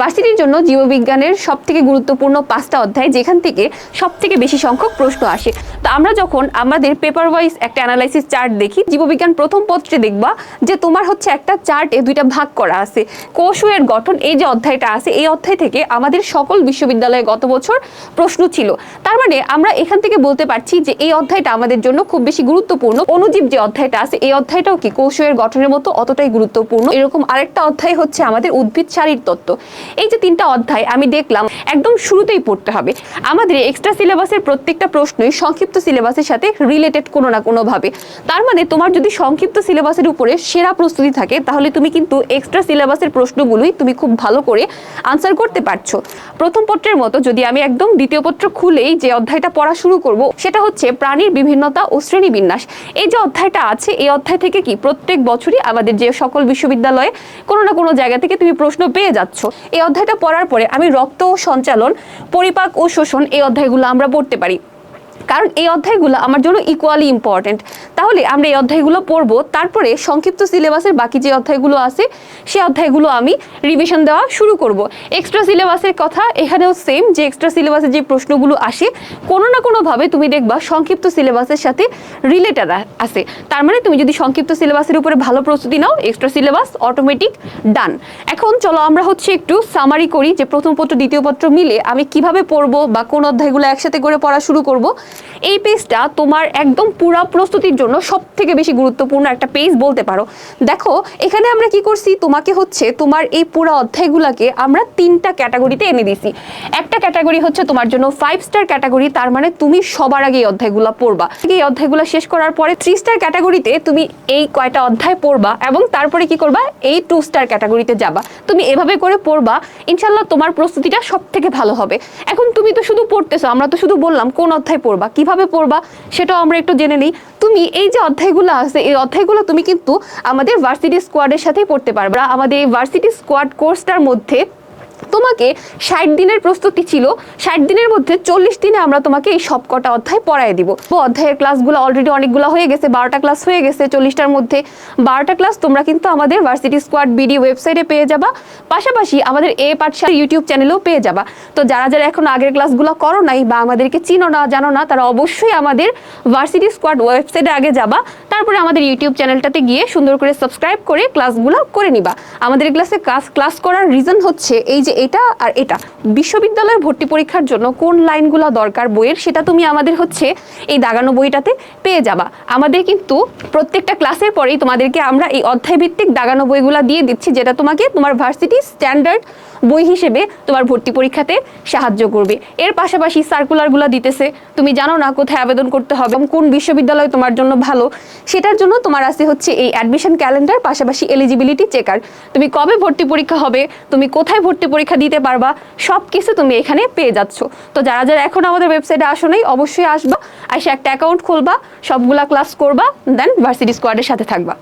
ভার্সিটির জন্য জীববিজ্ঞানের সব থেকে গুরুত্বপূর্ণ পাঁচটা অধ্যায়, যেখান থেকে সব থেকে বেশি সংখ্যক প্রশ্ন আসে। তো আমরা যখন আমাদের পেপার ওয়াইজ একটা অ্যানালাইসিস চার্ট দেখি, জীববিজ্ঞান প্রথম পত্রে দেখবা যে তোমার হচ্ছে একটা চার্টে দুইটা ভাগ করা আছে। কোষের গঠন, এই যে অধ্যায়টা আছে, এই অধ্যায় থেকে আমাদের সকল বিশ্ববিদ্যালয়ে গত বছর প্রশ্ন ছিল। তার মানে আমরা এখান থেকে বলতে পারছি যে এই অধ্যায়টা আমাদের জন্য খুব বেশি গুরুত্বপূর্ণ। অনুজীব যে অধ্যায়টা আছে, এই অধ্যায়টাও কি কোষের গঠনের মতো অতটাই গুরুত্বপূর্ণ? এরকম আরেকটা অধ্যায় হচ্ছে আমাদের উদ্ভিদ শারীর তত্ত্ব। এই যে তিনটা অধ্যায় আমি দেখলাম, একদম শুরুতেই পড়তে হবে। আমাদের এক্সট্রা সিলেবাসের প্রত্যেকটা প্রশ্নই সংক্ষিপ্ত সিলেবাসের সাথে রিলেটেড কোনো না কোনোভাবে। তার মানে তোমার যদি সংক্ষিপ্ত সিলেবাসের উপরে সেরা প্রস্তুতি থাকে, তাহলে তুমি কিন্তু এক্সট্রা সিলেবাসের প্রশ্নগুলোই তুমি খুব ভালো করে আনসার করতে পারছ। প্রথম পত্রের মতো যদি আমি একদম দ্বিতীয় পত্র খুলেই যে অধ্যায়টা পড়া শুরু করব, সেটা হচ্ছে প্রাণীর বিভিন্নতা ও শ্রেণীবিন্যাস। এই যে অধ্যায়টা আছে, এই অধ্যায় থেকে কি প্রত্যেক বছরই আমাদের যে সকল বিশ্ববিদ্যালয়ে কোনো না কোনো জায়গা থেকে তুমি প্রশ্ন পেয়ে যাচ্ছ। এই অধ্যায়টা পড়ার পরে আমি রক্ত সঞ্চালন, পরিপাক ও শোষণ এই অধ্যায়গুলো আমরা পড়তে পারি। কারণ এই অধ্যায়গুলো আমার জন্য ইকুয়ালি ইম্পর্ট্যান্ট তাহলে আমরা এই অধ্যায়গুলো পড়ব, তারপরে সংক্ষিপ্ত সিলেবাসের বাকি যে অধ্যায়গুলো আছে, সে অধ্যায়গুলো আমি রিভিশন দেওয়া শুরু করব। এক্সট্রা সিলেবাসের কথা এখানেও সেম যে এক্সট্রা সিলেবাসের যে প্রশ্নগুলো আসে, কোনো না কোনোভাবে তুমি দেখবা সংক্ষিপ্ত সিলেবাসের সাথে রিলেটেড আছে। তার মানে তুমি যদি সংক্ষিপ্ত সিলেবাসের উপরে ভালো প্রস্তুতি নাও এক্সট্রা সিলেবাস অটোমেটিক ডান এখন চলো আমরা হচ্ছে একটু সামারি করি, যে প্রথম পত্র, দ্বিতীয় পত্র মিলে আমি কীভাবে পড়ব বা কোন অধ্যায়গুলো একসাথে করে পড়া শুরু করব। এই পেজটা তোমার একদম পুরা প্রস্তুতির জন্য সব থেকে বেশি গুরুত্বপূর্ণ একটা পেজ বলতে পারো। দেখো, এখানে আমরা কি করছি? তোমাকে হচ্ছে তোমার এই পুরা অধ্যায়গুলোকে আমরা তিনটা ক্যাটাগরিতে এনে দিছি একটা ক্যাটাগরি হচ্ছে তোমার জন্য ফাইভ স্টার ক্যাটাগরি তার মানে তুমি সবার আগে এই অধ্যায়গুলো পড়বা। এই অধ্যায়গুলো শেষ করার পরে থ্রি স্টার ক্যাটাগরিতে তুমি এই কয়টা অধ্যায় পড়বা এবং তারপরে কি করবা? এই টু স্টার ক্যাটাগরিতে যাবা। তুমি এভাবে করে পড়বা ইনশাল্লাহ তোমার প্রস্তুতিটা সব থেকে ভালো হবে। এখন তুমি তো শুধু পড়তেছো, আমরা তো শুধু বললাম কোন অধ্যায় পড়বা, কীভাবে পড়বা, সেটাও আমরা একটু জেনে নিই। তুমি এই যে অধ্যায়গুলো আছে, এই অধ্যায়গুলো তুমি কিন্তু আমাদের ভার্সিটি স্কোয়াডের সাথেই পড়তে পারবা। আমাদের এই ভার্সিটি স্কোয়াড কোর্সটার মধ্যে তোমাকে ষাট দিনের প্রস্তুতি ছিল, ষাট দিনের মধ্যে চল্লিশ দিনে আমরা তোমাকে এই সব কটা অধ্যায় পড়ায় দিব। অধ্যায়ের ক্লাসগুলো অলরেডি অনেকগুলো হয়ে গেছে, বারোটা ক্লাস হয়ে গেছে, চল্লিশটার মধ্যে। বারোটা ক্লাস তোমরা কিন্তু আমাদের ভার্সিটি স্কোয়াড বিডি ওয়েবসাইটে পেয়ে যাবা। পাশাপাশি আমাদের এ পাঠশালা ইউটিউব চ্যানেলেও পেয়ে যাবা। তো যারা যারা এখন আগের ক্লাসগুলো করো নাই বা আমাদেরকে চিনো না, জানো না, তারা অবশ্যই আমাদের ভার্সিটি স্কোয়াড ওয়েবসাইটে আগে যাবা। তারপরে আমাদের ইউটিউব চ্যানেলটাতে গিয়ে সুন্দর করে সাবস্ক্রাইব করে ক্লাসগুলো করে নিবা। আমাদের ক্লাসে ক্লাস ক্লাস করার রিজন হচ্ছে এই যে এটা আর এটা। বিশ্ববিদ্যালয়ে ভর্তি পরীক্ষার জন্য কোন লাইনগুলো দরকার বইয়ের সেটা তুমি আমাদের হচ্ছে এই দাগানো বইটাতে পেয়ে যাবা। আমাদের কিন্তু প্রত্যেকটা ক্লাসের পরেই তোমাদেরকে আমরা এই অধ্যায় ভিত্তিক দাগানো বইগুলো দিয়ে দিচ্ছি, যেটা তোমাকে তোমার ভার্সিটি স্ট্যান্ডার্ড বই হিসেবে তোমার ভর্তি পরীক্ষাতে সাহায্য করবে। এর পাশাপাশি সার্কুলারগুলো দিতেছে। তুমি জানো না কোথায় আবেদন করতে হবে, কোন বিশ্ববিদ্যালয় তোমার জন্য ভালো সেটার জন্য তোমার আছে হচ্ছে এই অ্যাডমিশন ক্যালেন্ডার পাশাপাশি এলিজিবিলিটি চেকার তুমি কবে ভর্তি পরীক্ষা হবে, তুমি কোথায় ভর্তি পরীক্ষা দিতে পারবা সব কিছু তুমি এখানে পেয়ে যাচ্ছ। তো যারা যারা এখন আমাদের ওয়েবসাইটে আসো নাই, অবশ্যই আসবা এসে একটা অ্যাকাউন্ট খুলবা, সবগুলা ক্লাস করবা দেন ভার্সিটি স্কোয়াডের সাথে থাকবা।